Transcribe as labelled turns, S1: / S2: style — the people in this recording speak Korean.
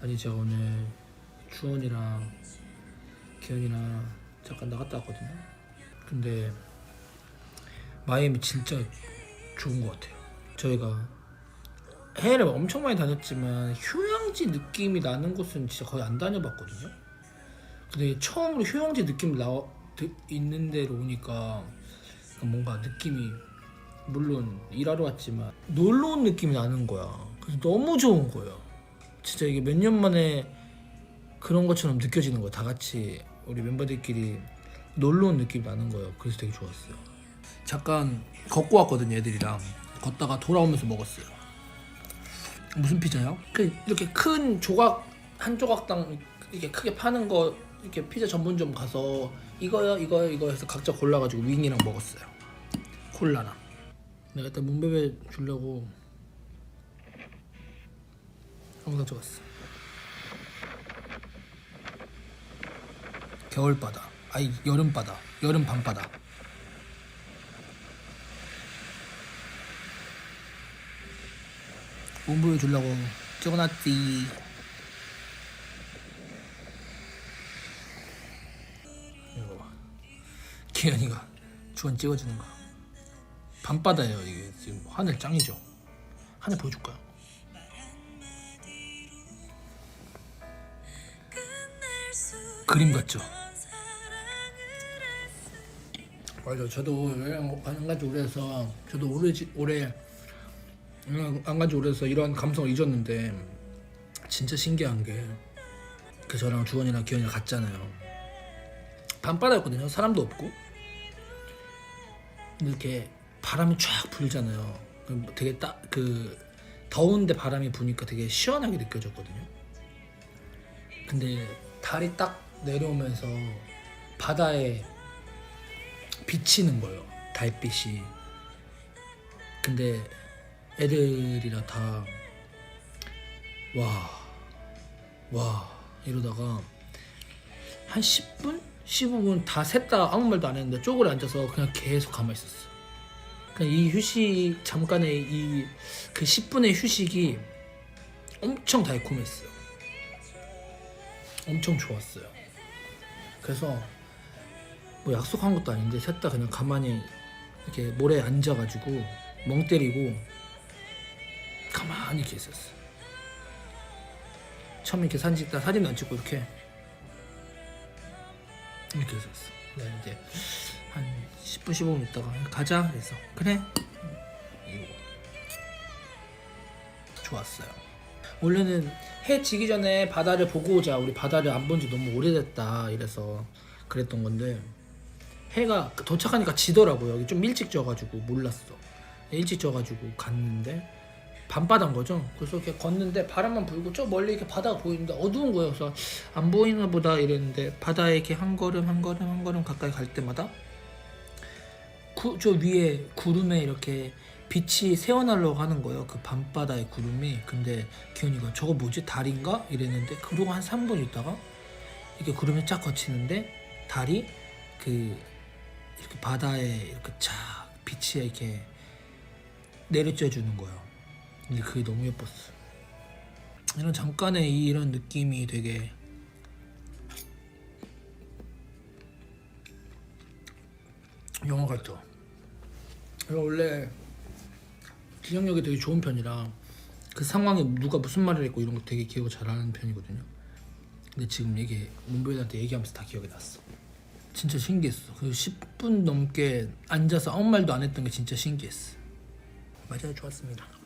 S1: 아니 제가 오늘 주원이랑 기현이랑 잠깐 나갔다 왔거든요. 근데 마이애미 진짜 좋은 것 같아요. 저희가 해외를 엄청 많이 다녔지만 휴양지 느낌이 나는 곳은 진짜 거의 안 다녀봤거든요. 근데 처음으로 휴양지 느낌 나 있는 데로 오니까 뭔가 느낌이 물론 일하러 왔지만 놀러 온 느낌이 나는 거야. 그래서 너무 좋은 거예요. 진짜 이게 몇 년 만에 그런 것처럼 느껴지는 거야. 다 같이 우리 멤버들끼리 놀러 온 느낌이 나는 거예요. 그래서 되게 좋았어요. 잠깐 걷고 왔거든요, 애들이랑. 걷다가 돌아오면서 먹었어요. 무슨 피자요? 그 이렇게 큰 조각 한 조각당 이렇게 크게 파는 거 이렇게 피자 전문점 가서 이거요, 이거요, 이거 해서 각자 골라가지고 윙이랑 먹었어요. 콜라랑. 내가 일단 문베베 주려고 영상 찍었어. 겨울 바다, 아니 여름 바다, 여름 밤바다. 문베베 주려고 찍어놨지. 이거 봐. 기현이가 주원 찍어주는 거. 밤바다예요 이게 지금 하늘 짱이죠. 하늘 보여줄까요? 그림 같죠? 맞아. 저도 여행 안간지 오래해서 저도 오래 올해 안간지 오래해서 이런 감성을 잊었는데 진짜 신기한 게 그 저랑 주원이랑 기현이랑 갔잖아요. 밤바다였거든요. 사람도 없고. 이렇게 바람이 쫙 불잖아요. 그럼 되게 딱그 더운데 바람이 부니까 되게 시원하게 느껴졌거든요. 근데 달이 딱 내려오면서 바다에 비치는 거예요. 달빛이. 근데 애들이라 다 와, 와 이러다가 한 10분? 15분 다 셋 다 아무 말도 안 했는데 쪼그려 앉아서 그냥 계속 가만히 있었어. 그냥 이 휴식 잠깐의 이 그 10분의 휴식이 엄청 달콤했어요. 엄청 좋았어요. 그래서 뭐 약속한 것도 아닌데 셋 다 그냥 가만히 이렇게 모래에 앉아가지고 멍 때리고 가만히 있었어. 처음에 이렇게 사진 찍다 사진 안 찍고 이렇게 이렇게 있었어. 네, 이제 한 10분 15분 있다가 가자 그래서 그래 이거 좋았어요. 원래는 해 지기 전에 바다를 보고 오자. 우리 바다를 안 본 지 너무 오래됐다. 이래서 그랬던 건데 해가 도착하니까 지더라고요. 여기 좀 일찍 져가지고 몰랐어. 일찍 져가지고 갔는데 밤바다인 거죠. 그래서 이렇게 걷는데 바람만 불고 저 멀리 이렇게 바다가 보이는데 어두운 거예요. 그래서 안 보이나 보다 이랬는데 바다에 이렇게 한 걸음 한 걸음 한 걸음 가까이 갈 때마다 구, 저 위에 구름에 이렇게 빛이 새어나려고 하는 거예요. 그 밤바다의 구름이. 근데 기현이가 저거 뭐지? 달인가? 이랬는데 그러고 한 3분 있다가 이렇게 구름이 쫙 거치는데 달이 그 이렇게 바다에 이렇게 쫙 빛이 이렇게 내려쬐 주는 거예요. 근데 그게 너무 예뻤어. 이런 잠깐의 이- 이런 느낌이 되게 영화 같죠. 원래 기억력이 되게 좋은 편이라 그 상황에 누가 무슨 말을 했고 이런 거 되게 기억을 잘하는 편이거든요. 근데 지금 얘기 문보현한테 얘기하면서 다 기억이 났어. 진짜 신기했어. 그 10분 넘게 앉아서 아무 말도 안 했던 게 진짜 신기했어. 맞아요, 좋았습니다.